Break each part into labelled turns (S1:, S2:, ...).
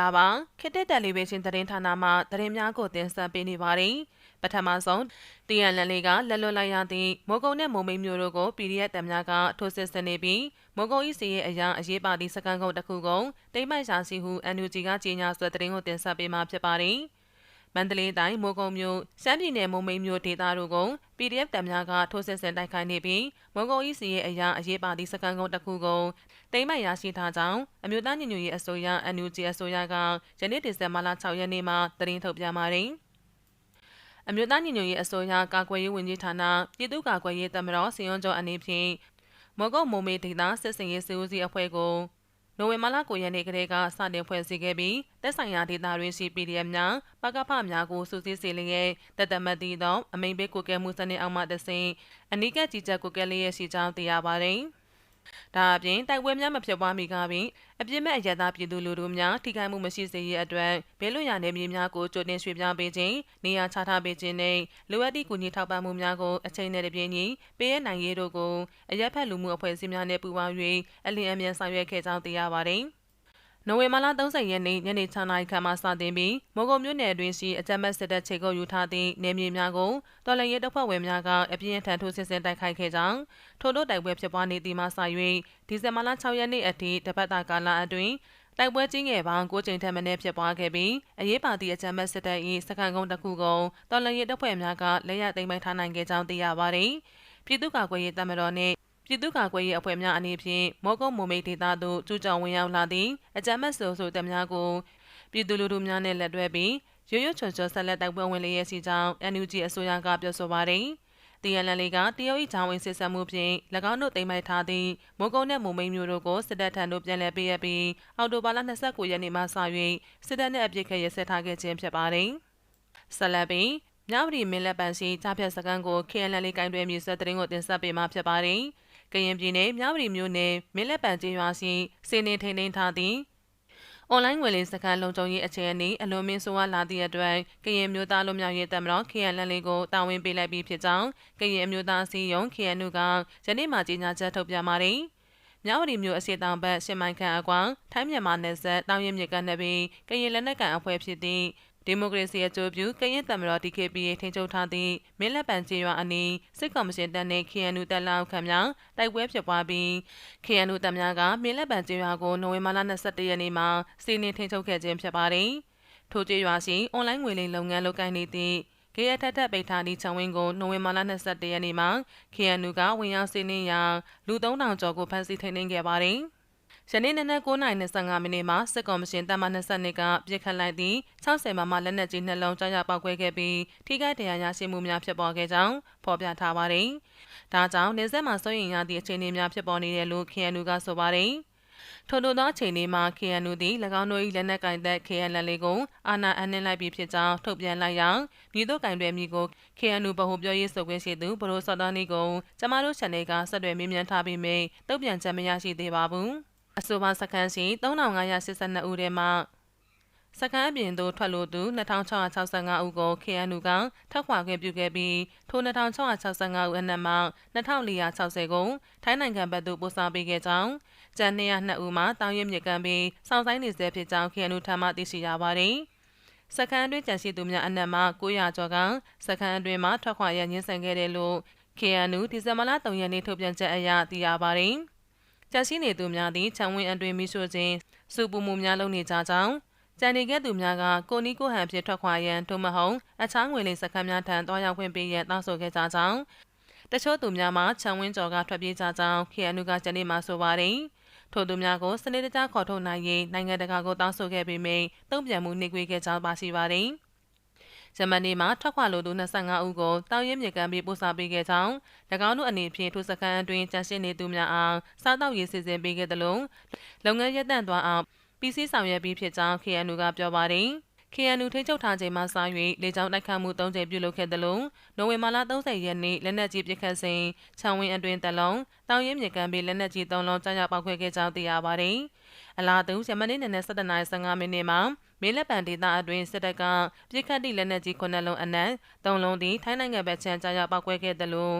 S1: ္ဂလာပါခေတ်တက်တယ်လီဗေးရှင်းသတင်းဌာနမှသတင်းများကိုတင်ဆက်ပေးနေပါတယ်ပထမဆုံးတရန်လန်လေးကလက်လွတ်လိုက်ရသည့်မော်ကုံနဲ့မုံမိန်မျိုးတို့ကို PDF တံများကထိုးစစ်ဆင်နေပြီးမော်ကုံဤစီရဲ့အရာအရေးပါသည့်စကန်ကုန်းတစ်ခုကိုတိမ့်မိုက်ရှာစီဟု NUG ကကြေညာဆွဲသတင်းကိုတင်ဆက်ပေးမှာဖြစ်ပါတယ် မန္တလေးတိုင်းမိုးကုံမြို့စမ်းပြည်နယ်မုံမိန်မြို့ဒေသတို့ကို PDF တံများကထိုးစစ်ဆင်တိုက်ခိုက်နေပြီးမုံကုံဤစီရဲ့အရာအရေးပါသည့်စကန်ကုန်းတစ်ခုကိုတိမ့်မိုက်ရရှိထားကြောင်းအမျိုးသားညီညွတ်ရေးအစိုးရ NUG အစိုးရကယနေ့ဒီဇင်ဘာလ6ရက်နေ့မှာသတင်းထုတ်ပြန်ပါတယ်။အမျိုးသားညီညွတ်ရေးအစိုးရကာကွယ်ရေးဝန်ကြီးဌာနပြည်သူ့ကာကွယ်ရေးတပ်မတော်စီယွန်ကျော်အနေဖြင့်မော်ကုတ်မိုမေဒေသစစ်စင်ရေးစီဦးစီးအဖွဲ့ကို နိုဝင်ဘာလ9ရက်နေ့ကတည်းကစတင်ဖွဲ့စည်းခဲ့ပြီးတက်ဆိုင်ရာဒေသတွင်ရှိ PDF များပကဖများကိုစုစည်းစေလျက်တသက်မတည်သောအမိန်ပေးကိုကဲမှုစနစ်အောက်မှတဆင့်အနိကကြီးကြပ်ကိုကဲလျက်ရှိကြောင်းသိရပါတယ်။ ဒါအပြင်တိုက်ပွဲများမဖြစ်ပွားမီကပင်အပြစ်မဲ့အရသာပြည်သူလူထုများထိခိုက်မှုမရှိစေရအတွက်ဘဲလွတ်ရနယ်မြေများကိုကြိုတင်ရွှေ့ပြောင်းပေးခြင်းနေရာချထားပေးခြင်းနဲ့လိုအပ်သည့်ကူညီထောက်ပံ့မှုများကိုအချိန်နဲ့တပြေးညီပေးရနိုင်ရေးတို့ကိုအရက်ဖက်လူမှုအဖွဲ့အစည်းများနဲ့ပူးပေါင်း၍အလင်းအမြန်ဆောင်ရွက်ခဲ့ကြောင်းသိရပါသည်။ နိုဝင်ဘာလ30ရက်နေ့ညနေ6နာရီခန့်မှစတင်ပြီးမိုးကုံမြို့နယ်အတွင်းရှိအကြမ်းဖက်စစ်တပ်ခြေကုပ်ယူထားသည့်နေမြေများကိုတော်လှန်ရေးတပ်ဖွဲ့ဝင်များကအပြင်းထန်ထိုးစစ်ဆင်တိုက်ခိုက်ခဲ့ကြောင်းထို့သောတိုက်ပွဲဖြစ်ပွားနေသည့်မှစ၍ဒီဇင်ဘာလ6ရက်နေ့အထိတပတ်တာကာလအတွင်းတိုက်ပွဲကြီးငယ်ပေါင်း9ကြိမ်ထက်မနည်းဖြစ်ပွားခဲ့ပြီးအရေးပါသည့်အကြမ်းဖက်စစ်တပ်၏စခန်းကုန်းတစ်ခုကိုတော်လှန်ရေးတပ်ဖွဲ့များကလက်ရသိမ်းပိုက်ထားနိုင်ခဲ့ကြောင်းသိရပါသည်ပြည်သူ့ကာကွယ်ရေးတပ်မတော်နှင့် ပြည်သူ့ကာကွယ်ရေးအဖွဲ့များအနေဖြင့်မောကုတ်မုံမိတ်ဒေသသို့ကျူးကျော်ဝင်ရောက်လာသည့်အကြမ်းဖက်ဆိုးဆိုးတပ်များကိုပြည်သူလူထုများနဲ့လက်တွဲပြီးရွရွချွန်ချွန်ဆက်လက်တိုက်ပွဲဝင်လျက်ရှိကြောင်း NUG အစိုးရကပြောဆိုပါတယ်။တီယန်လန်လေးကတရုတ်၏ဂျောင်းဝင်စစ်ဆက်မှုဖြင့်၎င်းတို့တိမ့်မိုက်ထားသည့်မိုးကုန်းနဲ့မုံမိန်မျိုးတို့ကိုစစ်တပ်ထံသို့ပြန်လည်ပေးအပ်ပြီးအော်တိုဘာလ29ရက်နေ့မှစ၍စစ်တပ်နှင့်အပြစ်ခတ်ရဆက်ထားခဲ့ခြင်းဖြစ်ပါတယ်။ဆက်လက်ပြီးမြဝတီမင်းလက်ပန်ရှိကြားဖြတ်စကန်းကို KNL ကင်တွယ်မြူဆက်တရင်ကိုတင်ဆက်ပေးမှာဖြစ်ပါတယ်။ ကရင်ပြည်နယ်မြဝတီမြို့နယ်မင်းလက်ပံကျေးရွာရှိစီနေထိန်ထိန်ထားသည့်အွန်လိုင်းငွေလိမ်စခန်းလုံခြုံရေးအခြေအနေအလွန်မင်းဆိုးဝါးလာသည့်အတွက်ကရင်မျိုးသားလူမျိုးရေးတပ်မတော် KNL လေးကိုတာဝန်ပေးလိုက်ပြီးဖြစ်ကြောင်းကရင်မျိုးသားအစည်းအရုံး KNU ကယနေ့မှကြေညာချက်ထုတ်ပြန်ပါတယ်။မြဝတီမြို့အစီတောင်ဘက်ရှစ်မိုင်ခန့်အကွာထိုင်းမြန်မာနယ်စပ်တောင်ရမြစ်ကနေပြီးကရင်လက်နက်ကန်အဖွဲ့ဖြစ်သည့် ဒီမိုကရေစီအကျိုးပြုကရင်သမ္မတော် DKPA ထိန်းချုပ်ထားသည့်မင်းလက်ပံကျေးရွာအနီးစစ်ကော်မရှင်တပ်နှင့် KNU တပ်လောက်ခံများတိုက်ပွဲဖြစ်ပွားပြီး KNU တပ်များကမင်းလက်ပံကျေးရွာကိုနိုဝင်ဘာလ22ရက်နေ့မှာစီးနင်းထိန်းချုပ်ခဲ့ခြင်းဖြစ်ပါတယ်။ထိုကျေးရွာရှိအွန်လိုင်းငွေလိမ်လုပ်ငန်းလုပ်ကိုင်နေသည့်ကေရထထပိတ်ထားသည့်ခြံဝင်းကိုနိုဝင်ဘာလ22ရက်နေ့မှာ KNU ကဝင်ရောက်စီးနင်းရာလူ3000ကျော်ကိုဖမ်းဆီးထိန်းသိမ်းခဲ့ပါတယ်။ ယနေ့နနက်9:25မိနစ်မှာစစ်ကော်မရှင်တပ်မ22ကပြစ်ခတ်လိုက်သည့်60မမလက်နက်ကြီးနှလုံးကြားရပောက်ကွဲခဲ့ပြီးထိခိုက်ဒဏ်ရာရရှိမှုများဖြစ်ပေါ်ခဲ့ကြောင်းဖော်ပြထားပါတယ်။ဒါကြောင့်နေဆက်မှာစိုးရိမ်ရသည့်အခြေအနေများဖြစ်ပေါ်နေတယ်လို့ KNU ကဆိုပါတယ်။ထို့သောအချိန်လေးမှာ KNU သည်၎င်းတို့၏လက်နက်ကင်သက် KNL လေးကိုအာဏာအနှင်းလိုက်ပြီးဖြစ်ကြောင်းထုတ်ပြန်လိုက်ရာမြေတို့ကင်တွယ်မြေကို KNU ဗဟိုပြောရေးဆိုခွင့်ရှိသူဘရိုစော်တော်နီကိုကျမတို့ channel ကဆက်သွယ်မေးမြန်းထားပြီးမြတုံ့ပြန်ချက်မရရှိသေးပါဘူး။ အဆိုပါစခန်းရှိ3582ဦးထဲမှစကန်းအပြင်သို့ထွက်လို့သူ2665ဦးကို KNU ကထောက်ခွာခွင့်ပြုခဲ့ပြီးထို2665ဦးအနက်မှ2460ကိုထိုင်းနိုင်ငံဘက်သို့ပို့ဆောင်ပေးခဲ့ကြောင်းကျန်202ဦးမှာတောင်ရမြစ်ကန်ပြီးစောင့်ဆိုင်နေဆဲဖြစ်ကြောင်း KNU ထံမှသိရှိရပါတယ်။စခန်းအတွင်းကြံရှိသူများအနက်မှ900ကျော်ကစခန်းအတွင်းမှထွက်ခွာရညှင်းဆန်ခဲ့တယ်လို့ KNU ဒီဇင်ဘာလ3ရက်နေ့ထုတ်ပြန်ချက်အရသိရပါတယ်။ ကြာရှိနေသူများသည်ခြံဝင်းအတွင်မိရှို့ခြင်းစုပူမှုများလုပ်နေကြကြောင်းကြံနေခဲ့သူများကကိုနီကိုဟန်ဖြစ်ထွက်ခွာရန်ထို့မဟုတ်အခြားငွေလိမ်စခန်းများထံတွားရောက်ခွင့်ပေးရန်တောင်းဆိုခဲ့ကြကြောင်းတချို့သူများမှခြံဝင်းကျော်ကထွက်ပြေးကြကြောင်း KNU ကဂျနီမှာဆိုပါတယ်ထို့သူများကိုစနစ်တကျခေါ်ထုတ်နိုင်ရေးနိုင်ငံတကာကိုတောင်းဆိုခဲ့ပေမယ့်တုံ့ပြန်မှုနှိကွေးခဲ့ကြောင်းပါရှိပါတယ်။ ဂျမနီမှာထွက်ခွာလိုသူ25ဦးကိုတောင်ရဲမြေကမ်းပြီးပို့ဆောင်ပေးခဲ့ကြောင်း၎င်းတို့အနေဖြင့်ထိုစခန်းအတွင်းကြန့်ရှင်းနေသူများအားစားတောက်ရေးစီစဉ်ပေးခဲ့သလိုလုပ်ငန်းရပ်တန့်သွားအောင်ပြည်စည်းဆောင်ရွက်ပြီးဖြစ်ကြောင်း KNU ကပြောပါတယ်။ KNU ထိချုပ်ထားချိန်မှစ၍လေကြောင်းတိုက်ခတ်မှု၃ကြိမ်ပြုလုပ်ခဲ့တယ်လို့နိုဝင်ဘာလ30ရက်နေ့လက်နက်ကြီးပစ်ခတ်စဉ်ခြံဝင်းအတွင်းတလုံးတောင်ရဲမြေကမ်းပြီးလက်နက်ကြီး၃လုံးကြားရောက်ပောက်ခွဲခဲ့ကြောင်းသိရပါတယ်။အလားတူယမနေ့နနက်7:15မိနစ်မှာမင်းလက်ပံဒေသအတွင်းစစ်တပ်ကပြစ်ခတ်သည့်လက်နက်ကြီးခုနှစ်လုံးအနက်သုံးလုံးသည်ထိုင်းနိုင်ငံဘက်ခြမ်းကြားရောက်ပောက်ကွဲခဲ့သလို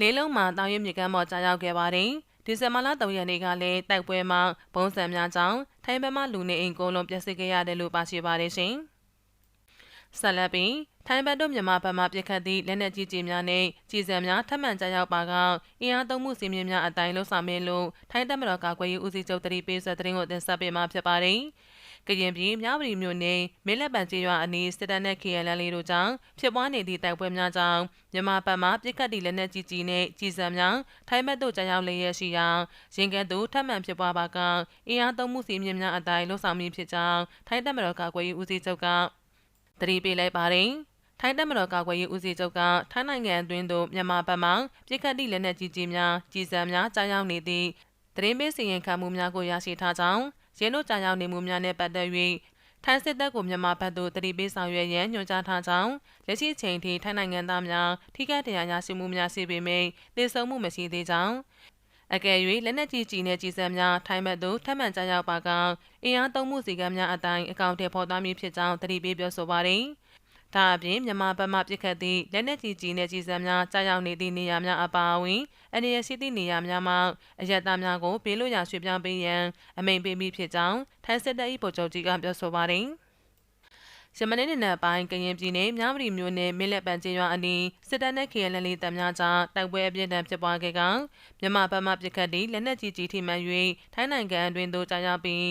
S1: လေးလုံးမှာတောင်ရမြစ်ကမ်းပေါ်ကြားရောက်ခဲ့ပါတယ်။ဒီဇင်ဘာလ3ရက်နေ့ကလည်းတိုက်ပွဲမှာဘုံစံများကြောင့်ထိုင်းဘက်မှလူနေအိမ်ကိုလုံးပျက်စီးခဲ့ရတယ်လို့ပါရှိပါတယ်ရှင်။ ဆက်လက်ပြီးထိုင်းဘက်တို့မြန်မာဘက်မှပြစ်ခတ်သည့်လက်နက်ကြီးကြီးများနှင့်ကြီးစံများထပ်မံကြားရောက်ပါကအင်အားသုံးမှုစီမင်းများအတိုင်းလှုပ်ဆောင်မင်းလို့ထိုင်းတပ်မတော်ကာကွယ်ရေးဦးစီးချုပ်တရီပေးဆက်တဲ့ကိုတင်ဆက်ပေးမှာဖြစ်ပါတယ်။ကရင်ပြည်မြဝတီမြို့နယ်မင်းလက်ပံကျေးရွာအနီးစစ်တပ်နဲ့ KNL လေးတို့ကြောင့်ဖြစ်ပွားနေသည့်တိုက်ပွဲများကြောင့်မြန်မာဘက်မှပြစ်ခတ်သည့်လက်နက်ကြီးကြီးနဲ့ကြီးစံများထိုင်းဘက်သို့ကြားရောက်လျက်ရှိရာရင်ကဲ့သို့ထပ်မံဖြစ်ပွားပါကအင်အားသုံးမှုစီမင်းများအတိုင်းလှုပ်ဆောင်မည်ဖြစ်ကြောင်းထိုင်းတပ်မတော်ကာကွယ်ရေးဦးစီးချုပ်က တတိပေးလိုက်ပါတယ်ထိုင်းတပ်မတော်ကာကွယ်ရေးဦးစီးချုပ်ကထိုင်းနိုင်ငံအတွင်းသို့မြန်မာဘက်မှပြစ်ခတ်သည့်လက်နက်ကြီးကြီးများကြီးစံများကြားရောက်နေသည့်သတင်းပေးစီရင်ခံမှုများကိုရရှိထားကြောင်းရင်းတို့ကြာရောက်နေမှုများနဲ့ပတ်သက်၍ထိုင်းစစ်တပ်ကိုမြန်မာဘက်သို့တတိပေးဆောင်ရွက်ရန်ညွှန်ကြားထားကြောင်းလက်ရှိချိန်ထိထိုင်းနိုင်ငံသားများထိခိုက်ဒဏ်ရာရရှိမှုများရှိပေမယ့်သေဆုံးမှုမရှိသေးကြောင်း အကယ်၍လက်နက်ကြီးကြီးနဲ့ကြီးစံများထိုင်းဘက်သို့ထပ်မံကြားရောက်ပါကအင်အားသုံးမှုစီကံများအတိုင်းအကောင့်တွေဖော်သားမည်ဖြစ်ကြောင်းတတိပေးပြောဆိုပါသည်။ဒါအပြင်မြန်မာဘက်မှပြစ်ခတ်သည့်လက်နက်ကြီးကြီးနဲ့ကြီးစံများကြားရောက်နေသည့်နေရာများအပါအဝင်အနေရရှိသည့်နေရာများမှာအယက်သားများကိုဘေးလွတ်ရာရွှေ့ပြောင်းပေးရန်အမိန့်ပေးမိဖြစ်ကြောင်းထိုင်းစစ်တပ်၏ဗိုလ်ချုပ်ကြီးကပြောဆိုပါသည် ရမနေ့နေ့ပိုင်းကရင်ပြည်နယ်မြဝတီမြို့နယ်မင်းလက်ပံကျေးရွာအနီးစစ်တပ်နဲ့ KNL လေးတပ်များကြားတိုက်ပွဲအပြင်းထန်ဖြစ်ပွားခဲ့ကမြန်မာဘက်မှပြစ်ခတ်သည့်လက်နက်ကြီးကြီးထိမှန်၍ထိုင်းနိုင်ငံအတွင်းသို့ကြားရောက်ပြီး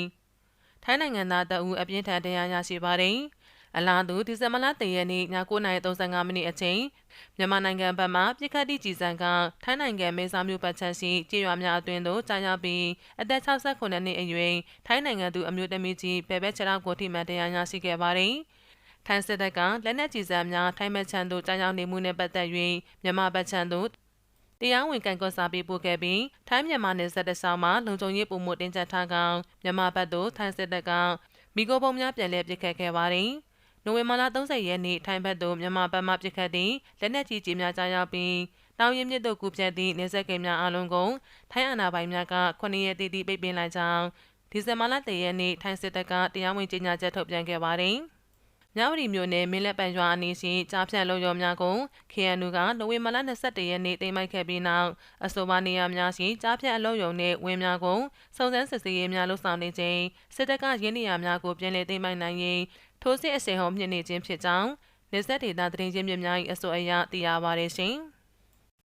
S1: ထိုင်းနိုင်ငံသားတအူအပြင်းထန်တရားရရှိပါသည်။ အလားတူဒီဇင်ဘာလ3ရက်နေ့ည9:35မိနစ်အချိန်မြန်မာနိုင်ငံဘက်မှပြစ်ခတ်သည့်ကြီးစံကထိုင်းနိုင်ငံမဲဆောက်မြို့ပတ်ချမ်းရှိကြေးရွာများအတွင်းသို့ကြာရောက်ပြီးအသက်69နှစ်အရွယ်ထိုင်းနိုင်ငံသူအမျိုးသမီးကြီးပေဘဲချရာကိုထိမှန်တရားရရှိခဲ့ပါသည်ထိုင်းစစ်တပ်ကလက်နက်ကြီးစံများထိုင်းမချန်သို့ကြာရောက်နေမှုနဲ့ပတ်သက်၍မြန်မာဘက်ချန်သို့တရားဝင်ကန်ကွန်စာပေးပို့ခဲ့ပြီးထိုင်းမြန်မာနယ်စပ်တဆောင်းမှာလုံခြုံရေးပုံမှုတင်ကြထားကောင်မြန်မာဘက်သို့ထိုင်းစစ်တပ်ကမိโกပုံများပြန်လည်ပစ်ခတ်ခဲ့ပါသည်။ နိုဝင်ဘာလ30ရက်နေ့ထိုင်းဘက်သို့မြန်မာဘက်မှပစ်ခတ်သည့်လက်နက်ကြီးကြီးများကြားရောက်ပြီးတောင်ရင်မြစ်တို့ကူးပြတ်သည့်နေဆက်ကိန်းများအလုံးကိုထိုင်းအာဏာပိုင်များက9ရက်တည်တည်ပိတ်ပင်လိုက်ကြောင်းဒီဇင်ဘာလ10ရက်နေ့ထိုင်းစစ်တပ်ကတရားဝင်ကြေညာချက်ထုတ်ပြန်ခဲ့ပါတယ်။မြဝတီမြို့နယ်မင်းလက်ပံရွာအနီးရှိကြားဖြတ်လုံရောများကို KNU ကနိုဝင်ဘာလ22ရက်နေ့တိမ်မိုက်ခဲ့ပြီးနောက်အဆိုပါနေရာများရှိကြားဖြတ်အလုံယုံနှင့်ဝင်းများကိုစုံစမ်းစစ်ဆေးရေးများလှုပ်ဆောင်နေခြင်းစစ်တပ်ကရင်းနေရာများကိုပြင်လည်တိမ်မိုက်နိုင်ရေး ထိုးစစ်အစင်ဟုံမြင့်နေခြင်းဖြစ်ကြောင်းနေဆက်ဒေတာသတင်းချင်းမြများ၏အဆိုအရသိရပါတယ်ရှင်။